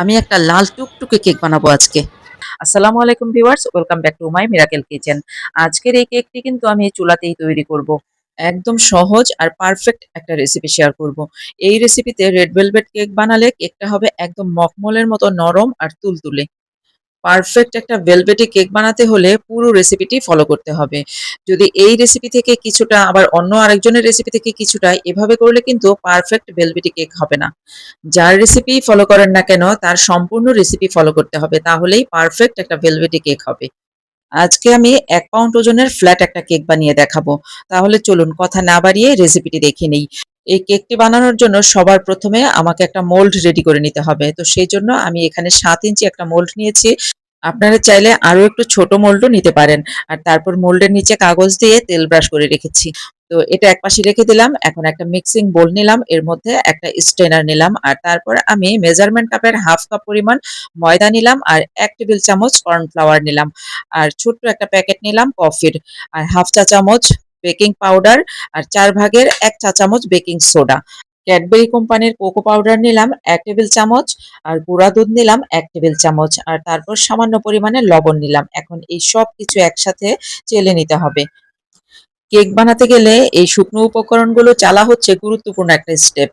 আমি একটা লাল টুকটুকে কেক বানাবো আজকে। আসসালামু আলাইকুম viewers, welcome back to my miracle kitchen. আজকের এই কেকটি কিন্তু আমি চুলাতেই তৈরি করব। একদম সহজ আর পারফেক্ট একটা রেসিপি শেয়ার করব। এই রেসিপিতে রেড ভেলভেট কেক বানালে কেকটা হবে একদম মকমলের মতো নরম আর তুলতুলে। পারফেক্ট একটা ভেলভেটি কেক বানাতে হলে পুরো রেসিপিটি ফলো করতে হবে। যদি এই রেসিপি থেকে কিছুটা আবার অন্য আরেকজনের রেসিপি থেকে কিছুটা, এভাবে করলে কিন্তু পারফেক্ট ভেলভেটি কেক হবে না। যার রেসিপি ফলো করেন না কেন, তার সম্পূর্ণ রেসিপি ফলো করতে হবে, তাহলেই পারফেক্ট একটা ভেলভেটি কেক হবে। আজকে আমি এক পাউন্ড ওজনের ফ্ল্যাট একটা কেক বানিয়ে দেখাবো। তাহলে চলুন, কথা না বাড়িয়ে রেসিপিটি দেখে নেই। এই কেকটি বানানোর জন্য সবার প্রথমে আমাকে একটা মোল্ড রেডি করে নিতে হবে। তো সেই জন্য আমি এখানে সাত ইঞ্চি একটা মোল্ড নিয়েছি। আপনারা চাইলে আরও একটু ছোট মোল্ডও নিতে পারেন। আর তারপর মোল্ডের নিচে কাগজ দিয়ে তেল ব্রাশ করে রেখেছি। তো এটা একপাশে রেখে দিলাম। এখন একটা মিক্সিং বোল নিলাম। এর মধ্যে একটা স্ট্রেনার নিলাম। আর তারপর আমি মেজারমেন্ট কাপের হাফ কাপ পরিমাণ ময়দা নিলাম। আর এক টেবিল চামচ কর্নফ্লাওয়ার নিলাম। আর ছোট্ট একটা প্যাকেট নিলাম কফির। আর হাফ চা চামচ বেকিং পাউডার আর চার ভাগের এক চা চামচ বেকিং সোডা। ক্যাডবেরি কোম্পানির কোকো পাউডার নিলাম এক টেবিল চামচ আর গুঁড়া দুধ নিলাম এক টেবিল চামচ আর তারপর সামান্য পরিমাণে লবণ নিলাম। এখন এই সব কিছু একসাথে চেলে নিতে হবে। কেক বানাতে গেলে এই শুকনো উপকরণগুলো চালা হচ্ছে গুরুত্বপূর্ণ একটা স্টেপ।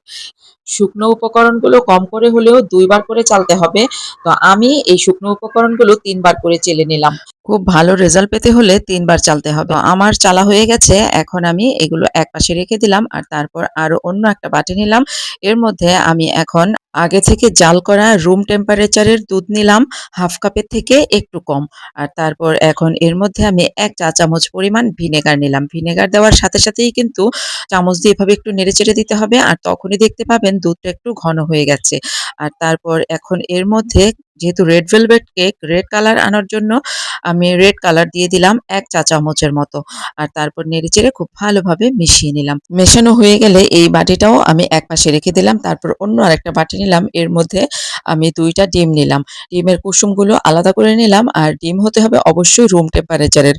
শুকনো উপকরণগুলো কম করে হলেও দুইবার করে চালতে হবে। তো আমি এই শুকনো উপকরণগুলো তিনবার করে চেলে নিলাম। খুব ভালো রেজাল্ট পেতে হলে তিনবার চালতে হবে। আমার চালা হয়ে গেছে, এখন আমি এগুলো এক পাশে রেখে দিলাম আর তারপর আরও অন্য একটা বাটি নিলাম। এর মধ্যে আমি এখন আগে থেকে জাল করা রুম টেম্পারেচারের দুধ নিলাম হাফ কাপের থেকে একটু কম। আর তারপর এখন এর মধ্যে আমি এক চা চামচ পরিমাণ ভিনেগার নিলাম। ভিনেগার দেওয়ার সাথে সাথেই কিন্তু চামচ দিয়ে এভাবে একটু নেড়ে চেড়ে দিতে হবে। আর তখনই দেখতে পাবেন দুধটা একটু ঘন হয়ে গেছে। আর তারপর এখন এর মধ্যে যেহেতু red velvet cake red colour আনার জন্য আমি রেড কালার দিয়ে দিলাম এক চা চামচের মতো। আর তারপর নেড়েচেড়ে খুব ভালোভাবে মিশিয়ে নিলাম। মেশানো হয়ে গেলে এই বাটিটাও আমি এক পাশে রেখে দিলাম, তারপর অন্য আরেকটা বাটি নিলাম, এর মধ্যে আমি দুইটা ডিম নিলাম। ডিমের কুসুমগুলো আলাদা করে নিলাম, আর ডিম হতে হবে অবশ্যই রুম টেম্পারেচারের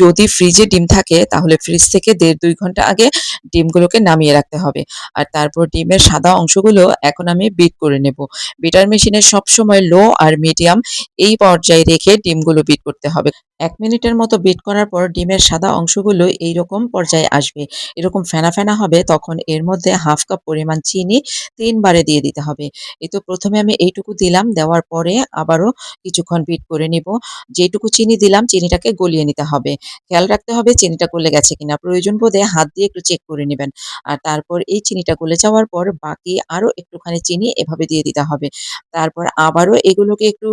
যদি ফ্রিজে ডিম থাকে, তাহলে ফ্রিজ থেকে দেড় দুই ঘণ্টা আগে ডিমগুলোকে নামিয়ে রাখতে হবে। আর তারপর ডিমের সাদা অংশগুলো এখন আমি বিট করে নেব। বিটার মেশিনে সবসময় লো আর মিডিয়াম এই পর্যায়ে রেখে ডিমগুলো বিট করতে হবে। এক মিনিটের মতো বিট করার পর ডিমের সাদা অংশগুলো এইরকম পর্যায়ে আসবে। এরকম ফেনা ফেনা হবে, তখন এর মধ্যে হাফ কাপ পরিমাণ চিনি তিনবারে দিয়ে দিতে হবে। এই তো প্রথমে আমি এইটুকু দিলাম, দেওয়ার পরে আবারও কিছুক্ষণ বিট করে নিব। যেটুকু চিনি দিলাম, চিনিটাকে গলিয়ে নিতে হবে। খেয়াল রাখতে হবে চিনিটা গলে গেছে কিনা। প্রয়োজন বোধে হাত দিয়ে একটু চেক করে নেবেন। আর তারপর এই চিনিটা গলে যাওয়ার পর বাকি আরও একটুখানি চিনি এভাবে দিয়ে দিতে হবে। তারপর আবারও এগুলোকে একটু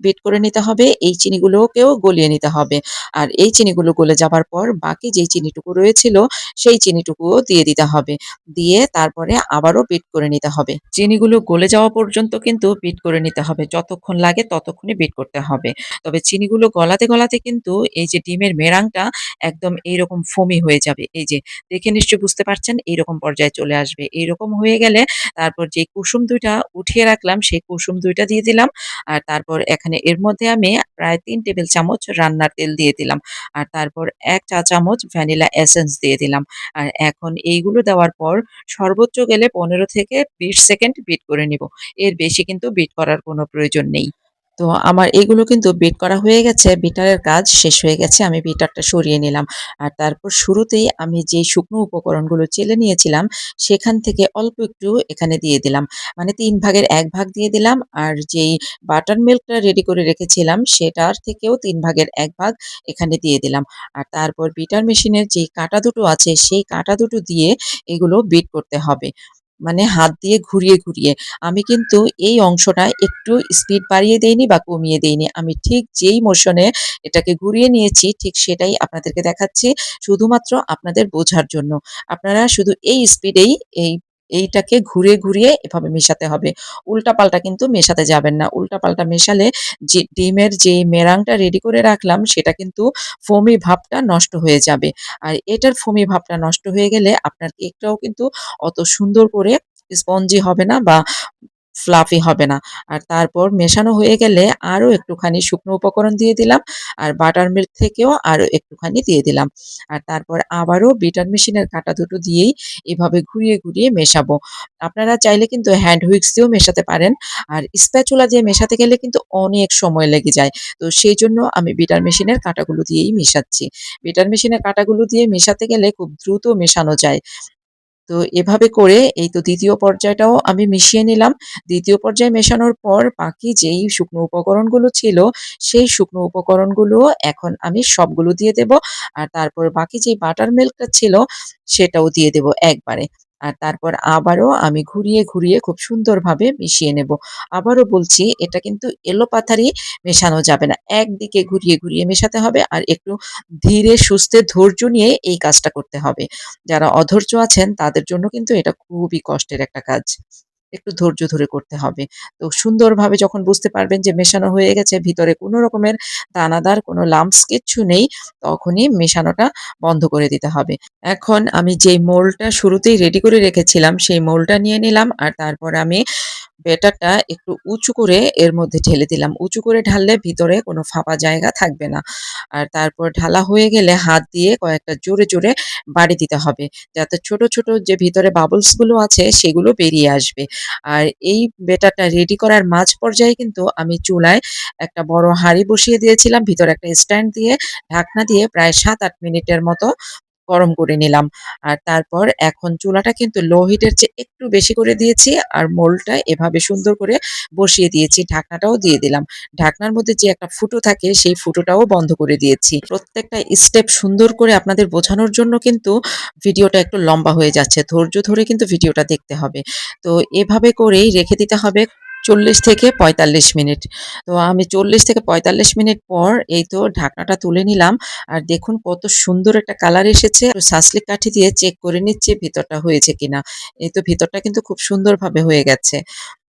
বিট করে নিতে হবে, এই চিনিগুলোকেও গলিয়ে নিতে হবে। আর এই চিনিগুলো গলে যাবার পর বাকি যেই চিনিটুকু রয়েছিল, সেই চিনিটুকুও দিয়ে দিতে হবে। দিয়ে তারপরে আবারও বিট করে নিতে হবে। চিনিগুলো গলে যাওয়া পর্যন্ত কিন্তু বিট করে নিতে হবে। যতক্ষণ লাগে ততক্ষণই বিট করতে হবে। তবে চিনিগুলো গলাতে গলাতে কিন্তু এই যে ডিমের মেরাংটা একদম এইরকম ফোমি হয়ে যাবে। এই যে দেখে নিশ্চয়ই বুঝতে পারছেন, এইরকম পর্যায়ে চলে আসবে। এইরকম হয়ে গেলে তারপর যে কুসুম দুইটা উঠিয়ে রাখলাম, সেই কুসুম দুইটা দিয়ে দিলাম। আর তারপর এখানে। এর মধ্যে আমি প্রায় তিন টেবিল চামচ রান্নার তেল দিয়ে দিলাম। আর তারপর এক চা চামচ ভ্যানিলা এসেন্স দিয়ে দিলাম। আর এখন এইগুলো দেওয়ার পর সর্বোচ্চ গেলে পনেরো থেকে বিশ সেকেন্ড বিট করে নিব। এর বেশি কিন্তু বিট করার কোনো প্রয়োজন নেই। তো আমার এগুলো কিন্তু বিট করা হয়ে গেছে, বিটারের কাজ শেষ হয়ে গেছে, আমি বিটারটা সরিয়ে নিলাম। আর তারপর শুরুতেই আমি যে শুকনো উপকরণগুলো চেলে নিয়েছিলাম, সেখান থেকে অল্প একটু এখানে দিয়ে দিলাম। মানে তিন ভাগের এক ভাগ দিয়ে দিলাম, আর যেই বাটার মিল্কটা রেডি করে রেখেছিলাম, সেটার থেকেও তিন ভাগের এক ভাগ এখানে দিয়ে দিলাম। আর তারপর বিটার মেশিনের যেই কাঁটা দুটো আছে, সেই কাঁটা দুটো দিয়ে এগুলো বিট করতে হবে। মানে হাত দিয়ে ঘুরিয়ে ঘুরিয়ে। আমি কিন্তু এই অংশটা একটু স্পিড বাড়িয়ে দেইনি বা কমিয়ে দেইনি। আমি ঠিক যেই মোশনে এটাকে ঘুরিয়ে নিয়েছি, ঠিক সেটাই আপনাদেরকে দেখাচ্ছি, শুধুমাত্র আপনাদের বোঝার জন্য। আপনারা শুধু এই স্পিডেই এই এইটাকে ঘুরে ঘুরিয়ে এভাবে মেশাতে হবে। উল্টাপাল্টা কিন্তু মেশাতে যাবেন না। উল্টাপাল্টা মেশালে যে ডিমের যে মেরাংটা রেডি করে রাখলাম, সেটা কিন্তু ফোমি ভাবটা নষ্ট হয়ে যাবে। আর এটার ফোমি ভাবটা নষ্ট হয়ে গেলে আপনার কেকটাও কিন্তু অত সুন্দর করে স্পঞ্জি হবে না বা ফ্লাফি হবে না। আর তারপর মেশানো হয়ে গেলে আরও একটুখানি শুকনো উপকরণ দিয়ে দিলাম। আর বাটার মিল্ক থেকেও আরও একটুখানি দিয়ে দিলাম। আর তারপর আবারও বিটার মেশিনের কাঁটা দুটো দিয়েই এভাবে ঘুরিয়ে, ঘুরিয়ে মেশাবো। আপনারা চাইলে কিন্তু হ্যান্ড হুইক্স দিয়েও মেশাতে পারেন। আর স্প্যাচুলা দিয়ে মেশাতে গেলে কিন্তু অনেক সময় লেগে যায়। তো সেই জন্য আমি বিটার মেশিনের কাঁটাগুলো দিয়েই মেশাচ্ছি। বিটার মেশিনের কাঁটাগুলো দিয়ে মেশাতে গেলে খুব দ্রুত মেশানো যায়। তো এভাবে করে এই তো দ্বিতীয় পর্যায়টাও আমি মিশিয়ে নিলাম। দ্বিতীয় পর্যায়ে মেশানোর পর বাকি যেই শুকনো উপকরণগুলো ছিল, সেই শুকনো উপকরণগুলো এখন আমি সবগুলো দিয়ে দেব। আর তারপর বাকি যেই বাটার মিল্কটা ছিল, সেটাও দিয়ে দেব একবারে। আর তারপর আবারও আমি ঘুরিয়ে, ঘুরিয়ে খুব সুন্দরভাবে মিশিয়ে নেব। আবারও বলছি এটা কিন্তু এলোপাথারি মেশানো যাবে না। একদিকে ঘুরিয়ে, ঘুরিয়ে মেশাতে হবে আর একটু ধীরে সুস্থে ধৈর্য নিয়ে এই কাজটা করতে হবে। যারা অধৈর্য আছেন তাদের জন্য কিন্তু এটা খুবই কষ্টের একটা কাজ। একটু ধৈর্য ধরে করতে হবে। তো সুন্দরভাবে যখন বুঝতে পারবেন যে মেশানো হয়ে গেছে, ভিতরে কোনো রকমের দানাদার কোনো লাম্পস কিচ্ছু নেই, তখনই মেশানোটা বন্ধ করে দিতে হবে। এখন আমি যেই মোলটা শুরুতেই রেডি করে রেখেছিলাম, সেই মোলটা নিয়ে নিলাম আর তারপর আমি ব্যাটারটা একটু উঁচু করে এর মধ্যে ঢেলে দিলাম। উঁচু করে ঢাললে ভিতরে কোনো ফাঁপা জায়গা থাকবে না। আর তারপর ঢালা হয়ে গেলে হাত দিয়ে কয়েকটা জোরে, জোরে বাড়ি দিতে হবে। যাতে ছোট, ছোট যে ভিতরে বাবলসগুলো আছে সেগুলো বেরিয়ে আসবে। আর এই ব্যাটারটা রেডি করার মাঝ পর্যায়ে কিন্তু আমি চুলায় একটা বড় হাঁড়ি বসিয়ে দিয়েছিলাম। ভিতরে একটা স্ট্যান্ড দিয়ে ঢাকনা দিয়ে প্রায় ৭-৮ মিনিটের মতো গরম করে নিলাম। আর তারপর এখন চুলাটা কিন্তু লো হিটের চেয়ে একটু বেশি করে দিয়েছি আর মোলটা এভাবে সুন্দর করে বসিয়ে দিয়েছি। ঢাকনাটাও দিয়ে দিলাম। ঢাকনার মধ্যে যে একটা ফুটো থাকে সেই ফুটোটাও বন্ধ করে দিয়েছি। প্রত্যেকটা স্টেপ সুন্দর করে আপনাদের বোঝানোর জন্য কিন্তু ভিডিওটা একটু লম্বা হয়ে যাচ্ছে। ধৈর্য ধরে কিন্তু ভিডিওটা দেখতে হবে। তো এভাবে করেই রেখে দিতে হবে ৪০ থেকে ৪৫ মিনিট। তো আমি ৪০ থেকে ৪৫ মিনিট পর এই তো ঢাকনাটা তুলে নিলাম। আর দেখুন কত সুন্দর একটা কালার এসেছে। সাসলিক কাঠি দিয়ে চেক করে নিচ্ছি ভিতরটা হয়েছে কিনা। এই তো ভিতরটা কিন্তু খুব সুন্দরভাবে হয়ে গেছে।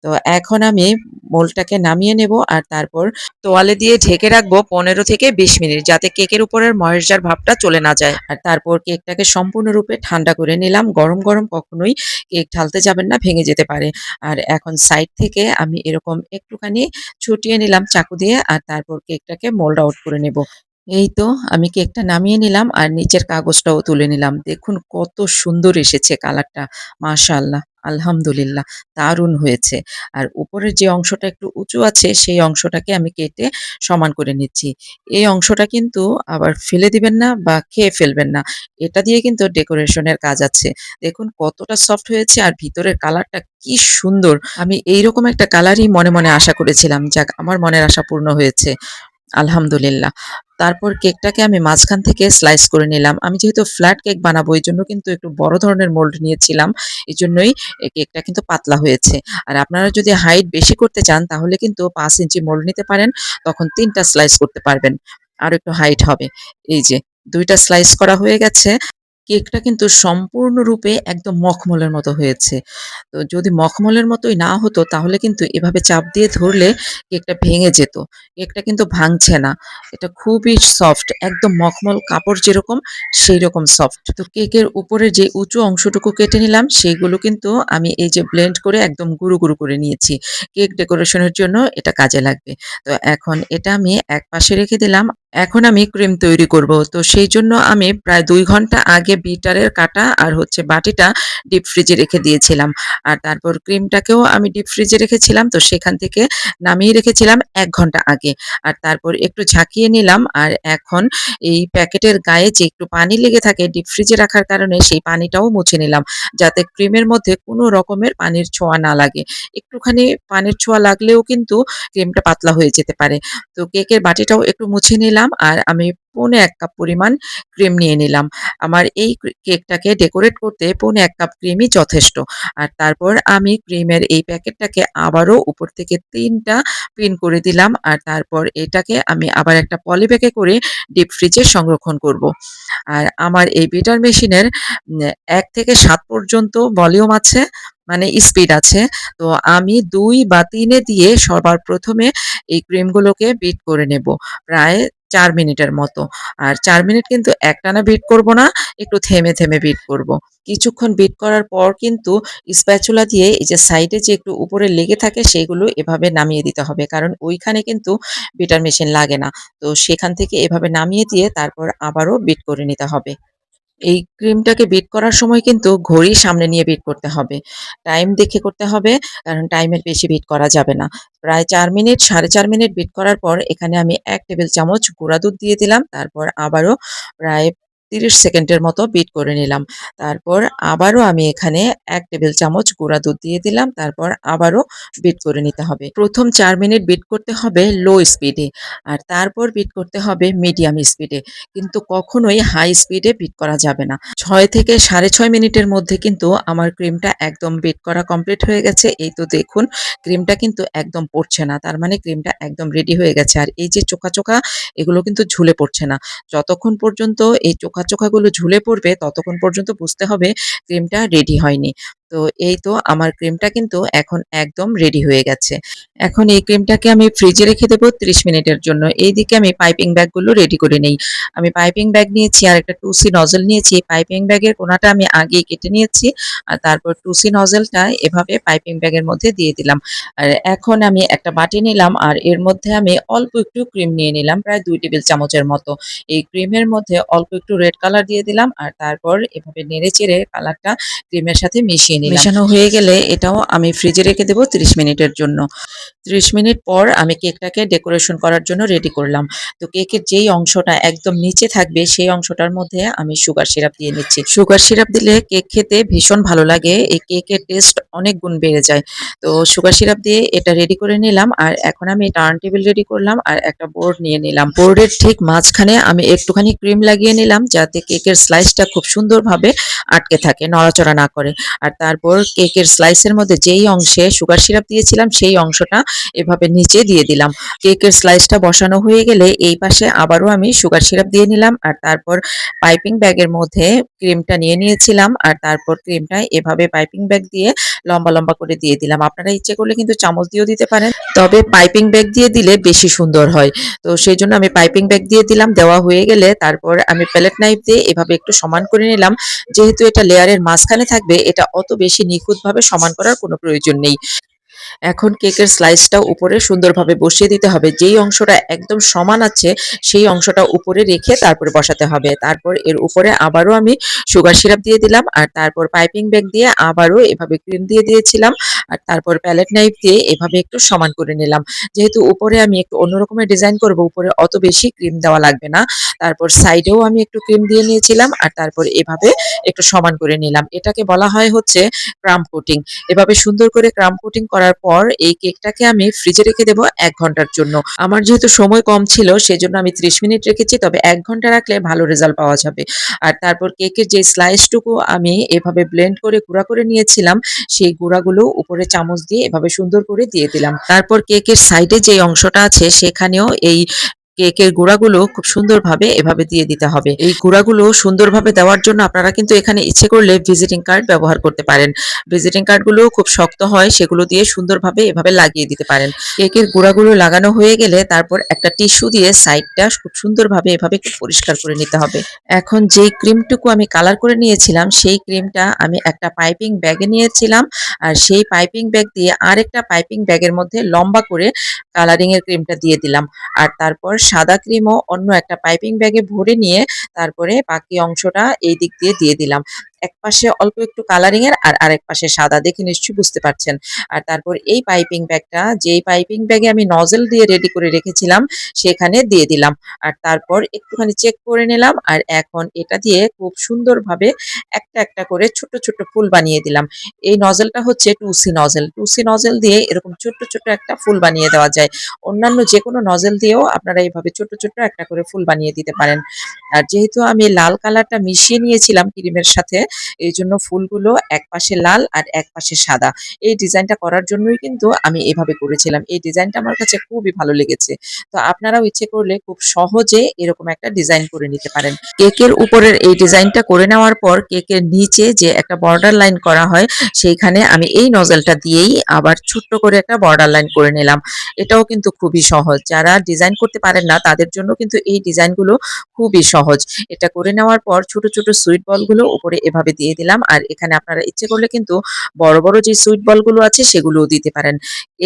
তো এখন আমি মোলটাকে নামিয়ে নেব আর তারপর তোয়ালে দিয়ে ঢেকে রাখব ১৫ থেকে ২০ মিনিট যাতে কেকের উপরের ময়েশ্চার ভাবটা চলে না যায়। আর তারপর কেকটাকে সম্পূর্ণরূপে ঠান্ডা করে নিলাম। গরম, গরম কখনোই কেক ঢালতে যাবেন না, ভেঙে যেতে পারে। আর এখন সাইড থেকে আমি এরকম একটুখানি ছুটিয়ে নিলাম চাকু দিয়ে আর তারপর কেকটাকে মোল্ড আউট করে নেব। এই তো আমি কেকটা নামিয়ে নিলাম আর নিচের কাগজটাও তুলে নিলাম। দেখুন কত সুন্দর এসেছে কালারটা। মাশাআল্লাহ, আলহামদুলিল্লাহ দারুণ হয়েছে। আর উপরের যে অংশটা একটু উঁচু আছে সেই অংশটাকে আমি কেটে সমান করে নিচ্ছি। এই অংশটা কিন্তু আবার ফেলে দিবেন না বা খেয়ে ফেলবেন না। এটা দিয়ে কিন্তু ডেকোরেশনের কাজ আছে। দেখুন কতটা সফট হয়েছে আর ভিতরের কালারটা কি সুন্দর। আমি এইরকম একটা কালারই মনে, মনে আশা করেছিলাম। যাক আমার মনের আশা পূর্ণ হয়েছে। আলহামদুলিল্লাহ। তারপর কেকটাকে আমি মাঝখান থেকে স্লাইস করে নিলাম। আমি যেহেতু ফ্ল্যাট কেক বানাবো, এই জন্য কিন্তু একটু বড় ধরনের মোল্ড নিয়েছিলাম। এই জন্যই কেকটা কিন্তু পাতলা হয়েছে। আর আপনারা যদি হাইট বেশি করতে চান, তাহলে কিন্তু পাঁচ ইঞ্চি মোল্ড নিতে পারেন। তখন তিনটা স্লাইস করতে পারবেন। আর একটু হাইট হবে। এই যে, দুইটা স্লাইস করা হয়ে গেছে। কেকটা কিন্তু সম্পূর্ণরূপে একদম মখমলের মতো হয়েছে। তো যদি মখমলের মতোই না হতো তাহলে কিন্তু এভাবে চাপ দিয়ে ধরলে কেকটা ভেঙে যেত। কেকটা কিন্তু ভাঙছে না। এটা খুবই সফট একদম মখমল কাপড় যেরকম সেই রকম সফট। তো কেকের উপরে যে উঁচু অংশটুকু কেটে নিলাম সেইগুলো কিন্তু আমি এই যে ব্লেন্ড করে একদম গুঁড়ো, গুঁড়ো করে নিয়েছি। কেক ডেকোরেশনের জন্য এটা কাজে লাগবে। তো এখন এটা আমি একপাশে রেখে দিলাম। এখন আমি ক্রিম তৈরি করব। তো সেই জন্য আমি প্রায় দুই ঘণ্টা আগে বিটারের কাঁটা আর হচ্ছে বাটিটা ডিপ ফ্রিজে রেখে দিয়েছিলাম। আর তারপর ক্রিমটাকেও আমি ডিপ ফ্রিজে রেখেছিলাম। তো সেখান থেকে নামিয়ে রেখেছিলাম এক ঘণ্টা আগে। আর তারপর একটু ঝাঁকিয়ে নিলাম আর এখন এই প্যাকেটের গায়ে যে একটু পানি লেগে থাকে ডিপ ফ্রিজে রাখার কারণে সেই পানিটাও মুছে নিলাম। যাতে ক্রিমের মধ্যে কোনো রকমের পানির ছোঁয়া না লাগে। একটুখানি পানির ছোঁয়া লাগলেও কিন্তু ক্রিমটা পাতলা হয়ে যেতে পারে। তো কেকের বাটিটাও একটু মুছে নিলাম আর আমি পৌনে এক কাপ পরিমাণ ক্রিম নিয়ে নিলাম। আমার এই কেকটাকে ডেকোরেট করতে পৌনে এক কাপ ক্রিমই যথেষ্ট। আর তারপর আমি ক্রিমের এই প্যাকেটটাকে আবারও উপর থেকে ৩ টা পিন করে দিলাম। আর তারপর এটাকে আমি আবার একটা পলি ব্যাগে করে ডিপ ফ্রিজে সংরক্ষণ করব। আর আমার এই বিটার মেশিনের এক থেকে সাত পর্যন্ত ভলিউম আছে। মানে স্পিড আছে। তো আমি দুই বা তিনে দিয়ে সবার প্রথমে এই ক্রিমগুলোকে বিট করে নেব। প্রায় ৪ মিনিটের মতো। আর চার মিনিট কিন্তু একটানা বিট করব না, একটু থেমে, থেমে বিট করব। কিছুক্ষণ বিট করার পর কিন্তু স্প্যাচুলা দিয়ে এই যে সাইডে যে একটু উপরে লেগে থাকে সেগুলো এভাবে নামিয়ে দিতে হবে। কারণ ওইখানে কিন্তু বিটার মেশিন লাগে না। তো সেখান থেকে এভাবে নামিয়ে দিয়ে তারপর আবারও বিট করে নিতে হবে। এই ক্রিমটাকে বিট করার সময় কিন্তু ঘড়ি সামনে নিয়ে বিট করতে হবে। টাইম দেখে করতে হবে, কারণ টাইমের বেশি বিট করা যাবে না। প্রায় চার মিনিট ৪.৫ মিনিট বিট করার পর এখানে আমি এক টেবিল চামচ গুঁড়া দুধ দিয়ে দিলাম। তারপর আবারও প্রায় ৩০ সেকেন্ডের মতো বিট করে নিলাম। তারপর আবারও আমি এখানে ১ টেবিল চামচ গুঁড়া দুধ দিয়ে দিলাম। তারপর আবারও বিট করে নিতে হবে। ১ম ৪ মিনিট বিট করতে হবে লো স্পিডে আর তারপর বিট করতে হবে মিডিয়াম স্পিডে। কিন্তু কখনোই হাই স্পিডে বিট করা যাবে না। ৬ থেকে ৬.৫ মিনিটের মধ্যে কিন্তু আমার ক্রিমটা একদম বিট করা কমপ্লিট হয়ে গেছে। এই তো দেখুন ক্রিমটা কিন্তু একদম পড়ছে না। তার মানে ক্রিমটা একদম রেডি হয়ে গেছে। আর এই যে চোখা, চোখা এগুলো কিন্তু ঝুলে পড়ছে না। যতক্ষণ পর্যন্ত এই চোখা, চোখাগুলো ঝুলে পড়বে ততক্ষণ পর্যন্ত বুঝতে হবে ক্রিমটা রেডি হয়নি। তো এই তো আমার ক্রিমটা কিন্তু এখন একদম রেডি হয়ে গেছে। এখন এই ক্রিমটাকে আমি ফ্রিজে রেখে দেব ৩০ মিনিটের জন্য। এইদিকে আমি পাইপিং ব্যাগগুলো রেডি করে নেই। আমি পাইপিং ব্যাগ নিয়েছি, আর একটা 2C নজল নিয়েছি। পাইপিং ব্যাগের কোনাটা আমি আগেই কেটে নিয়েছি। আর তারপর 2C নজলটা এভাবে পাইপিং ব্যাগের মধ্যে দিয়ে দিলাম। আর এখন আমি একটা বাটি নিলাম, আর এর মধ্যে আমি অল্প একটু ক্রিম নিয়ে নিলাম, প্রায় ২ টেবিল চামচের মতো। এই ক্রিমের মধ্যে অল্প একটু রেড কালার দিয়ে দিলাম, আর তারপর এভাবে নেড়ে-চেড়ে কালারটা ক্রিমের সাথে মিশিয়ে নিলাম। মেশানো হয়ে গেলে এটাও আমি ফ্রিজে রেখে দেব ৩০ মিনিটের জন্য। ৩০ মিনিট পর আমি কেকটাকে ডেকোরেশন করার জন্য রেডি করলাম। তো কেকের যেই অংশটা একদম নিচে থাকবে সেই অংশটার মধ্যে আমি সুগার সিরাপ দিয়ে নিচ্ছি। সুগার সিরাপ দিলে কেক খেতে ভীষণ ভালো লাগে। এই কেকের টেস্ট অনেক গুণ বেড়ে যায়। তো সুগার সিরাপ দিয়ে এটা রেডি করে নিলাম আর এখন আমি টার্ন টেবিল রেডি করলাম আর একটা বোর্ড নিয়ে নিলাম। বোর্ডের ঠিক মাঝখানে আমি একটুখানি ক্রিম লাগিয়ে নিলাম যাতে কেকের স্লাইসটা খুব সুন্দরভাবে আটকে থাকে, নড়াচড়া না করে। আর তারপর কেকের স্লাইসের মধ্যে যেই অংশে সুগার সিরাপ দিয়েছিলাম সেই অংশটা এভাবে নিচে দিয়ে দিলাম। কেকের স্লাইসটা বসানো হয়ে গেলে এই পাশে আবারও আমি সুগার সিরাপ দিয়ে নিলাম আর তারপর পাইপিং ব্যাগের মধ্যে ক্রিমটা নিয়ে নিয়েছিলাম আর তারপর ক্রিমটা এভাবে পাইপিং ব্যাগ দিয়ে লম্বা, লম্বা করে দিয়ে দিলাম। আপনারা ইচ্ছে করলে কিন্তু চামচ দিয়েও দিতে পারেন। তবে পাইপিং ব্যাগ দিয়ে দিলে বেশি সুন্দর হয়। তো সেই জন্য আমি পাইপিং ব্যাগ দিয়ে দিলাম। দেওয়া হয়ে গেলে তারপর আমি প্যালেট নাইফ দিয়ে এভাবে একটু সমান করে নিলাম। যেহেতু এটা লেয়ারের মাঝখানে থাকবে এটা অত বেশি নিখুঁতভাবে সমান করার কোনো প্রয়োজন নেই। এখন কেকের স্লাইসটা উপরে সুন্দরভাবে বসিয়ে দিতে হবে। যেই অংশটা একদম সমান আছে, সেই অংশটা উপরে রেখে তারপরে বসাতে হবে। তারপর এর উপরে আবারও আমি সুগার সিরাপ দিয়ে দিলাম, আর তারপর পাইপিং ব্যাগ দিয়ে আবারও এভাবে ক্রিম দিয়ে দিয়েছিলাম, আর তারপর প্যালেট নাইফ দিয়ে এভাবে একটু সমান করে নিলাম। যেহেতু উপরে আমি একটু অন্য রকমের ডিজাইন করব, উপরে অত বেশি ক্রিম দেওয়া লাগবে না। তারপর সাইডেও আমি একটু ক্রিম দিয়ে নিয়েছিলাম, আর তারপর এভাবে একটু সমান করে নিলাম। এটাকে বলা হয় হচ্ছে ক্রাম্ব কোটিং। এভাবে সুন্দর করে ক্রাম্ব কোটিং করার পর এই কেকটাকে আমি ফ্রিজে রেখে দেবো এক ঘণ্টার জন্য। আমার যেহেতু সময় কম ছিল, সেজন্য আমি ৩০ মিনিট রেখেছি, তবে এক ঘণ্টা রাখলে ভালো রেজাল্ট পাওয়া যাবে। আর তারপর কেকের যে স্লাইসটুকু আমি এভাবে ব্লেন্ড করে গুঁড়া করে নিয়েছিলাম, সেই গুঁড়াগুলো উপরে চামচ দিয়ে এভাবে সুন্দর করে দিয়ে দিলাম। তারপর কেকের সাইডে যে অংশটা আছে, সেখানেও এই কেকের গুঁড়াগুলো খুব সুন্দরভাবে এভাবে দিয়ে দিতে হবে। এই গুঁড়াগুলো সুন্দরভাবে দেওয়ার জন্য আপনারা কিন্তু এখানে ইচ্ছে করলে ভিজিটিং কার্ড ব্যবহার করতে পারেন। ভিজিটিং কার্ডগুলো খুব শক্ত হয়, সেগুলো দিয়ে সুন্দরভাবে এভাবে লাগিয়ে দিতে পারেন। কেকের গুঁড়াগুলো লাগানো হয়ে গেলে তারপর একটা টিস্যু দিয়ে সাইডটা খুব সুন্দরভাবে এভাবে একটু পরিষ্কার করে নিতে হবে। এখন যেই ক্রিমটুকু আমি কালার করে নিয়েছিলাম, সেই ক্রিমটা আমি একটা পাইপিং ব্যাগে নিয়েছিলাম আর সেই পাইপিং ব্যাগ দিয়ে আরেকটা পাইপিং ব্যাগের মধ্যে লম্বা করে কালারিং এর ক্রিমটা দিয়ে দিলাম। আর তারপর সাদা ক্রিমও অন্য একটা পাইপিং ব্যাগে ভরে নিয়ে তারপরে বাকি অংশটা এই দিক দিয়ে দিয়ে দিলাম। একপাশে অল্প একটু কালারিং এর আর আরেক পাশে সাদা দেখে নিশ্চয়ই বুঝতে পারছেন। আর তারপর এই পাইপিং ব্যাগটা যেই পাইপিং ব্যাগে আমি নজল দিয়ে রেডি করে রেখেছিলাম সেখানে দিয়ে দিলাম। আর তারপর একটুখানি চেক করে নিলাম আর এখন এটা দিয়ে খুব সুন্দরভাবে একটা, একটা করে ছোট, ছোট ফুল বানিয়ে দিলাম। এই নজলটা হচ্ছে টুসি নজল। টুসি নজল দিয়ে এরকম ছোট্ট, ছোট্ট একটা ফুল বানিয়ে দেওয়া যায়। অন্যান্য যেকোনো নজল দিয়েও আপনারা এইভাবে ছোট্ট, ছোট্ট একটা করে ফুল বানিয়ে দিতে পারেন। আর যেহেতু আমি লাল কালারটা মিশিয়ে নিয়েছিলাম ক্রিমের সাথে, এই জন্য ফুলগুলো এক পাশে লাল আর এক পাশে সাদা। এই ডিজাইনটা করার জন্যই কিন্তু আমি এভাবে করেছিলাম। এই ডিজাইনটা আমার কাছে খুবই ভালো লেগেছে। তো আপনারাও ইচ্ছে করলে খুব সহজে এরকম একটা ডিজাইন করে নিতে পারেন। কেকের উপরের এই ডিজাইনটা করে নেওয়ার পর কেকের নিচে যে একটা বর্ডার লাইন করা হয়, সেইখানে আমি এই নজলটা দিয়েই আবার ছোট্ট করে একটা বর্ডার লাইন করে নিলাম। এটাও কিন্তু খুবই সহজ। যারা ডিজাইন করতে পারেন না, তাদের জন্য কিন্তু এই ডিজাইনগুলো খুবই সহজ। এটা করে নেওয়ার পর ছোট ছোট সুইট বলগুলো উপরে এভাবে দিয়ে দিলাম। আর এখানে আপনারা ইচ্ছে করলে কিন্তু বড় বড় যে সুইট বলগুলো আছে সেগুলোও দিতে পারেন।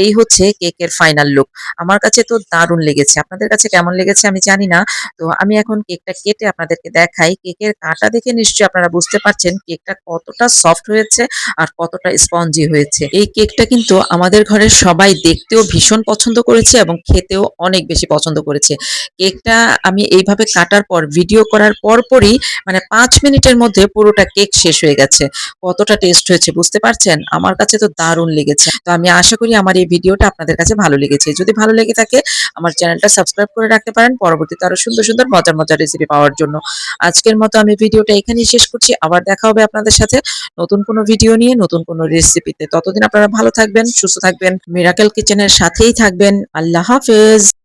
এই হচ্ছে কেকের ফাইনাল লুক আমার কাছে তো দারুণ লেগেছে। আপনাদের কাছে কেমন লেগেছে আমি জানি না। তো আমি এখন কেকটা কেটে আপনাদেরকে দেখাই। কেকের কাটা দেখে নিশ্চয়ই আপনারা বুঝতে পারছেন কেকটা কতটা সফট হয়েছে আর কতটা স্পঞ্জি হয়েছে। এই কেকটা কিন্তু আমাদের ঘরের সবাই দেখতেও ভীষণ পছন্দ করেছে এবং খেতেও অনেক বেশি পছন্দ করেছে। কেকটা আমি এইভাবে কাটার পর ভিডিও করার পরপরই মানে পাঁচ মিনিটের মধ্যে পুরোটা কেক শেষ হয়ে গেছে। কতটা টেস্ট হয়েছে বুঝতে পারছেন? আমার কাছে তো দারুণ লেগেছে। তো আমি আশা করি আমার এই ভিডিওটা আপনাদের কাছে ভালো লেগেছে। যদি ভালো লেগে থাকে, আমার চ্যানেলটা সাবস্ক্রাইব করে রাখতে পারেন। পরবর্তীতে আরও সুন্দর সুন্দর, মজার মজার রেসিপি পাওয়ার জন্য। আজকের মতো আমি ভিডিওটা এখানেই শেষ করছি। আবার দেখা হবে আপনাদের সাথে নতুন কোনো ভিডিও নিয়ে, নতুন কোনো রেসিপিতে ততদিন আপনারা ভালো থাকবেন, সুস্থ থাকবেন। মিরাকেল কিচেনের সাথেই থাকবেন। আল্লাহ হাফেজ।